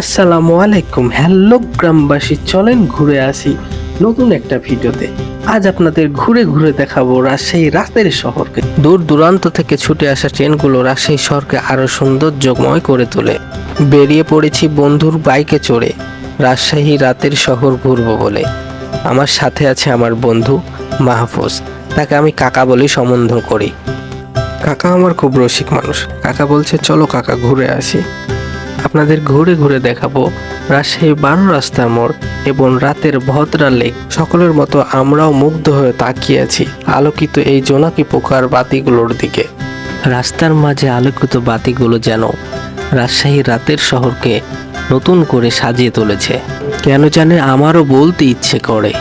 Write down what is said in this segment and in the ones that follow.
আসসালামু আলাইকুম। হ্যালো গ্রামবাসী, চলেন ঘুরে আসি নতুন একটা ভিডিওতে। আজ আপনাদের ঘুরে ঘুরে দেখাবো রাজশাহী রাতের শহরকে। দূর দূরান্ত থেকে ছুটে আসা ট্রেনগুলো রাজশাহী শহরকে আরও সৌন্দর্যময় করে তোলে। বেরিয়ে পড়েছি বন্ধুর বাইকে চড়ে রাজশাহী রাতের শহর ঘুরবো বলে। আমার সাথে আছে আমার বন্ধু মাহফুজ, তাকে আমি কাকা বলেই সম্বোধন করি। কাকা আমার খুব রসিক মানুষ। কাকা বলছে, চলো কাকা, ঘুরে আসি। আপনাদের ঘুরে ঘুরে দেখাবো রাজশাহী বারো রাস্তার মোড় এবং রাতের ভদ্রা লেক সকলের মতো আমরাও মুগ্ধ হয়ে তাকিয়ে আছি, আলোকিত এই জোনাকি পোকার বাতিগুলোর দিকে। রাস্তার মাঝে আলোকিত বাতিগুলো যেন রাজশাহী রাতের শহরকে নতুন করে সাজিয়ে তুলেছে। কেন জানে আমারও বলতে ইচ্ছে করে।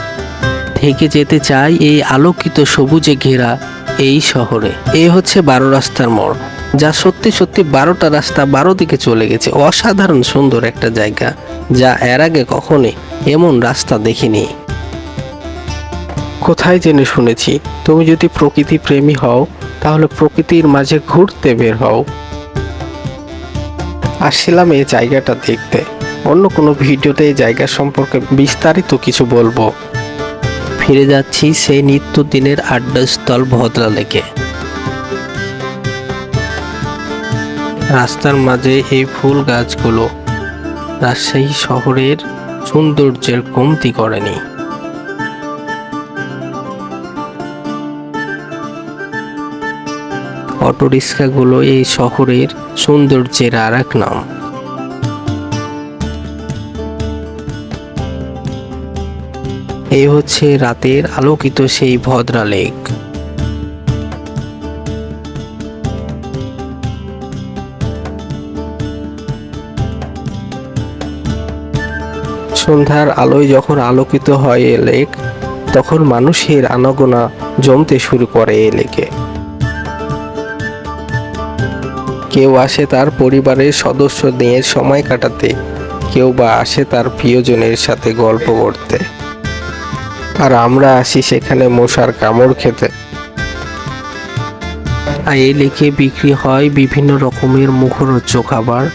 থেকে যেতে চাই এই আলোকিত সবুজে ঘেরা এই শহরে। এই হচ্ছে বারো রাস্তার মোড়। যা সত্যি সত্যি বারোটা রাস্তা বারো দিকে চলে গেছে। অসাধারণ সুন্দর একটা জায়গা, যা এর আগে কখনই এমন রাস্তা দেখিনি। কোথায় জেনে শুনেছি, তুমি যদি প্রকৃতি প্রেমী হও, তাহলে প্রকৃতির মাঝে ঘুরতে বের হও। আসছিলাম এই জায়গাটা দেখতে। অন্য কোনো ভিডিওতে এই জায়গা সম্পর্কে বিস্তারিত কিছু বলব। ফিরে যাচ্ছি সেই নিত্যদিনের আড্ডাস্থল ভদ্রা রাস্তার মাঝে এই ফুল গাছগুলো রাজশাহী শহরের সৌন্দর্যের কমতি করেনি। অটোরিক্সাগুলো এই শহরের সৌন্দর্যের আর এক নাম। এই হচ্ছে রাতের আলোকিত সেই ভদ্রা লেক সন্ধ্যার আলোয় যখন আলোকিত হয় এ লেক, তখন মানুষের আনাগোনা জমতে শুরু করে এ লেকে। কেউ আসে তার পরিবারের সদস্য নিয়ে সময় কাটাতে, কেউ বা আসে তার প্রিয়জনের সাথে গল্প করতে। আর আমরা আসি সেখানে মশার কামড় খেতে। আর এই লেকে বিক্রি হয় বিভিন্ন রকমের মুখরোচক খাবার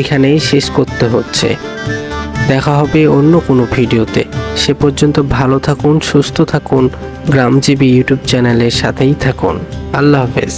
এখানেই শেষ করতে হচ্ছে। দেখা হবে অন্য কোনো ভিডিওতে। সে পর্যন্ত ভালো থাকুন, সুস্থ থাকুন। গ্রামজীবী ইউটিউব চ্যানেলের সাথেই থাকুন। আল্লাহ হাফেজ।